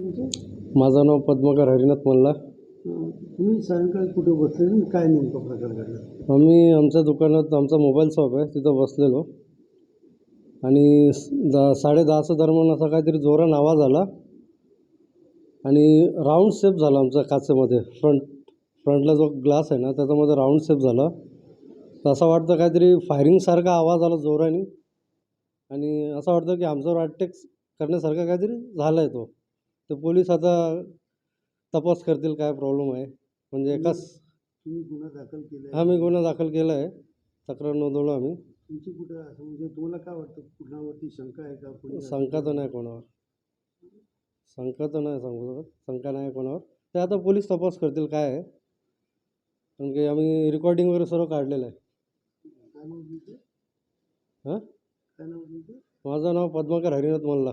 माझं नाव पद्मकर हरिनाथ मल्ला तुम्ही सायंकाळी कुठे बसले काय नेमका प्रकार घडला? आम्ही आमच्या दुकानात आमचा मोबाईल शॉप आहे तिथं बसलेलो. आणि दा साडे दहाच्या दरम्यान असा काहीतरी जोरान आवाज आला. आणि राऊंड शेप झाला आमचा काचेमध्ये फ्रंट फ्रंटला जो ग्लास आहे ना त्याच्यामध्ये राऊंड शेप झाला. तर असं वाटतं काहीतरी फायरिंगसारखा आवाज आला जोराने. आणि असं वाटतं की आमच्यावर अटॅक करण्यासारखं काहीतरी झालं आहे तो. ते पोलीस आता तपास करतील काय प्रॉब्लेम आहे. म्हणजे एकाच तुम्ही गुन्हा दाखल केला हा मी गुन्हा दाखल केला आहे तक्रार नोंदवलं आम्ही. तुमची कुठं असं म्हणजे तुम्हाला काय वाटतं? कुणावरती शंका आहे का कोणी? शंका तर नाही कोणावर. शंका तर नाही सांगू शकत. शंका नाही कोणावर. ते आता पोलीस तपास करतील काय आहे. कारण की आम्ही रेकॉर्डिंग वगैरे सर्व काढलेलं आहे. काय नाव तुमचं? हां? काय नाव तुमचं? माझं नाव पद्माकर हरिनाथ मल्ला.